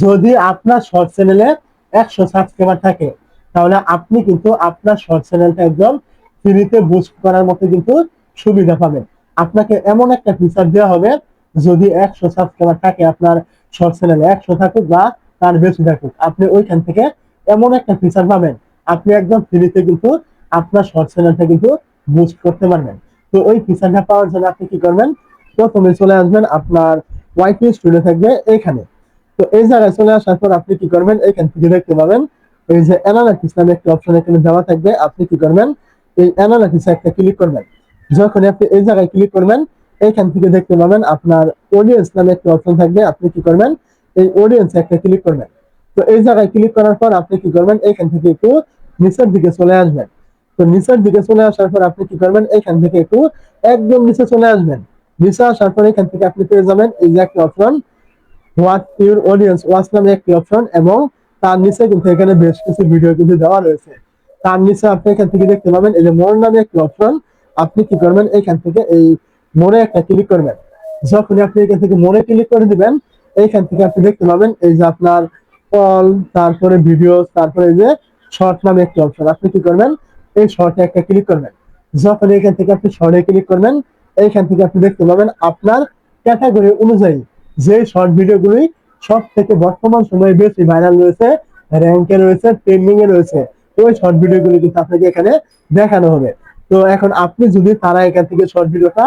যদি আপনার শর্ট চ্যানেলে একশো সাবস্ক্রাইবার থাকে, তাহলে আপনি কিন্তু আপনার শর্ট চ্যানেলটা একদম ফ্রিতে বুস্ট করার মতো কিন্তু সুবিধা পাবেন। আপনাকে এমন একটা ফিচার দেওয়া হবে, যদি একশো সাবস্ক্রাইবার থাকে, আপনার শর্ট চ্যানেলে একশো থাকুক বা তার বেশি থাকুক, আপনি ওইখান থেকে এমন একটা ফিচার পাবেন, আপনি একদম ফ্রিতে কিন্তু আপনার শর্ট চ্যানেলটা কিন্তু বুস্ট করতে পারবেন। তো ওই ফিচারটা পাওয়ার জন্য আপনি কি করবেন? প্রথমে চলে আসবেন আপনার ওয়াইফাই স্টুডিও থাকবে এখানে। তো এই জায়গায় চলে আসার পর আপনি কি করবেন? এখান থেকে দেখতে পাবেন এই যে অ্যানালাইসিস নামে একটা অপশন এখানে দেওয়া থাকবে। আপনি কি করবেন? এই অ্যানালাইসিস একটা ক্লিক করবেন। যখন আপনি এই জায়গায় ক্লিক করবেন, এখান থেকে দেখতে পাবেন আপনার অডিয়েন্স নামে একটা অপশন থাকবে। আপনি কি করবেন? এই অডিয়েন্স একটা ক্লিক করবেন। তো এই জায়গায় ক্লিক করার পর আপনি কি করবেন? এখান থেকে একটু নিচের দিকে চলে আসবেন। তো নিচের দিকে চলে আসার পর আপনি কি করবেন? এখান থেকে একটু একদম নিচে চলে আসবেন। নিচে আসার পর এখান থেকে আপনি পেয়ে যাবেন এই যে একটা option what your audience watch নামে একটি অপশন এবং তার নিচে কিন্তু এখানে বেশ কিছু ভিডিও কিন্তু দেওয়া রয়েছে। তার নিচে আপনি এখান থেকে দেখতে পাবেন এই যে মোর নামে একটি অপশন আপনি কি করবেন? এখান থেকে এই মোড়ে একটা ক্লিক করবেন। যখনই আপনি এখান থেকে মোড়ে ক্লিক করে দিবেন এইখান থেকে আপনি দেখতে পাবেন এই যে আপনার কল তারপরে ভিডিও তারপরে এই যে শর্ট নামে একটি অপশন আপনি কি করবেন? এই শর্টে একটা ক্লিক করবেন। যখন এখান থেকে আপনি শর্টে ক্লিক করবেন এইখান থেকে আপনি দেখতে পাবেন আপনার ক্যাটাগরি অনুযায়ী যে শর্ট ভিডিওগুলি সব থেকে বর্তমান সময়ে বেশি ভাইরাল রয়েছে র্যাঙ্কে রয়েছে ট্রেন্ডিং এ রয়েছে, ওই শর্ট ভিডিওগুলি কিন্তু আপনাকে এখানে দেখানো হবে। তো এখন আপনি যদি তারা এখান থেকে শর্ট ভিডিওটা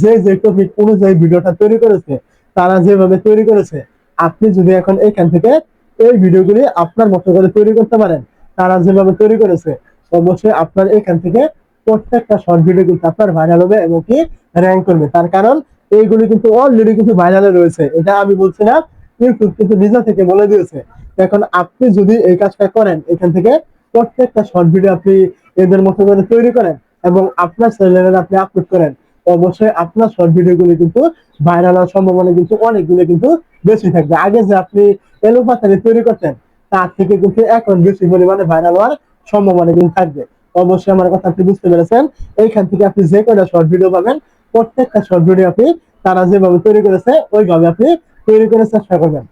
যে যে টপিক অনুযায়ী ভিডিওটা তৈরি করেছে, তারা যেভাবে তৈরি করেছে, আপনি যদি এখন এখান থেকে এই ভিডিওগুলি আপনার মতো করে তৈরি করতে পারেন, তারা যেভাবে তৈরি করেছে, অবশ্যই আপনার এখান থেকে প্রত্যেকটা শর্ট ভিডিও কিন্তু আপনার ভাইরাল হবে এবং কি র্যাঙ্ক করবে। তার কারণ এইগুলি কিন্তু অলরেডি কিন্তু ভাইরালে রয়েছে। এটা আমি বলছি না ইউটিউব কিন্তু নিজে থেকে বলে দিয়েছে। এখন আপনি যদি এই কাজটা করেন, এখান থেকে প্রত্যেকটা শর্ট ভিডিও আপনি এদের মতো করে তৈরি করেন এবং আপনার চ্যানেলে আপনি আপলোড করেন, অবশ্যই আপনার শর্ট ভিডিওগুলি কিন্তু ভাইরাল হওয়ার সম্ভাবনা কিন্তু অনেকগুলো কিন্তু বেশি থাকবে। আগে যে আপনি এলোপাতারি তৈরি করতেন, তার থেকে কিন্তু এখন বেশি পরিমাণে ভাইরাল হওয়ার সম্ভাবনা কিন্তু থাকবে। অবশ্যই আমার কথা আপনি বুঝতে পেরেছেন। এইখান থেকে আপনি যে কয়টা শর্ট ভিডিও পাবেন প্রত্যেকটা শর্ট ভিডিও আপনি তারা যেভাবে তৈরি করেছে ওইভাবে আপনি তৈরি করে চেষ্টা করবেন।